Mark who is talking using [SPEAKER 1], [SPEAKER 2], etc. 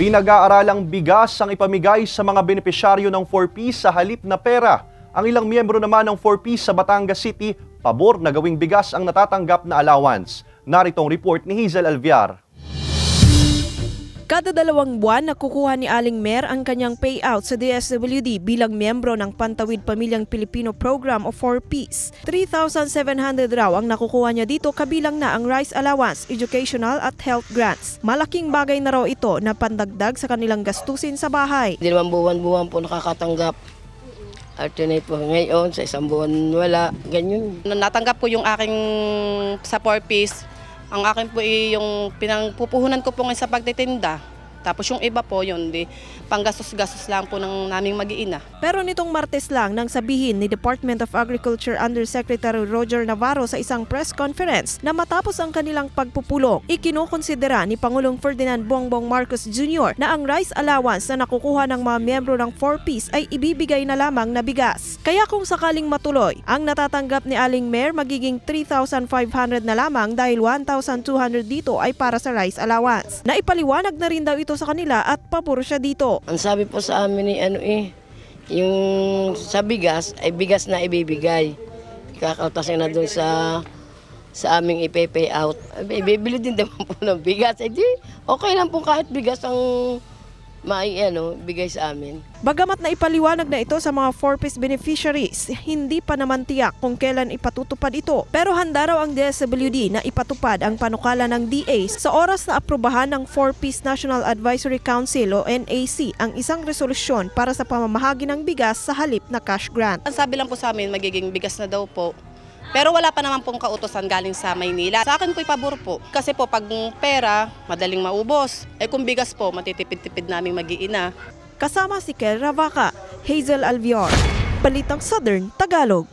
[SPEAKER 1] Pinag-aaralang bigas ang ipamigay sa mga benepisyaryo ng 4P sa halip na pera. Ang ilang miyembro naman ng 4P sa Batangas City, pabor na gawing bigas ang natatanggap na allowance. Naritong report ni Hazel Alviar.
[SPEAKER 2] Kada dalawang buwan nakukuha ni Aling Mer ang kanyang payout sa DSWD bilang miyembro ng Pantawid Pamilyang Pilipino Program o 4Ps. 3,700 raw ang nakukuha niya dito kabilang na ang rice allowance, educational at health grants. Malaking bagay na raw ito na pandagdag sa kanilang gastusin sa bahay.
[SPEAKER 3] Hindi naman buwan-buwan po nakakatanggap. Alternate po ngayon, sa isang buwan wala, ganyan.
[SPEAKER 4] Natanggap ko yung aking sa 4 piece, ang akin po ay yung pinangpupuhunan ko po ngayon sa pagtitinda. Tapos yung iba po yun, di, panggastos-gastos lang po ng naming mag-iina.
[SPEAKER 2] Pero nitong Martes lang nang sabihin ni Department of Agriculture Undersecretary Roger Navarro sa isang press conference na matapos ang kanilang pagpupulong, ikinukonsidera ni Pangulong Ferdinand Bongbong Marcos Jr. na ang rice allowance na nakukuha ng mga miyembro ng 4Ps ay ibibigay na lamang na bigas. Kaya kung sakaling matuloy, ang natatanggap ni Aling Mayor magiging 3,500 na lamang dahil 1,200 dito ay para sa rice allowance. Naipaliwanag na rin daw ito sa kanila at pabor siya dito.
[SPEAKER 3] Ang sabi po sa amin ni ano eh, yung sa bigas, ay bigas na ibibigay. Kakautasin na doon sa sa aming ipe-pay out. Ay, Bibili din naman po ng bigas. Eh di, okay lang po kahit bigas ang mai ano, bigay sa amin.
[SPEAKER 2] Bagamat na ipaliwanag na ito sa mga 4-piece beneficiaries, hindi pa naman tiyak kung kailan ipatutupad ito. Pero handa raw ang DSWD na ipatupad ang panukala ng DA sa oras na aprubahan ng 4-piece National Advisory Council o NAC ang isang resolusyon para sa pamamahagi ng bigas sa halip na cash grant.
[SPEAKER 4] Ang sabi lang po sa amin, magiging bigas na daw po. Pero wala pa naman pong kautosan galing sa Maynila. Sa akin po'y pabor po. Kasi po pag pera, madaling maubos. Eh kung bigas po, matitipid-tipid naming mag-iina.
[SPEAKER 2] Kasama si Kel Ravaca, Hazel Alvior, Balitang Southern, Tagalog.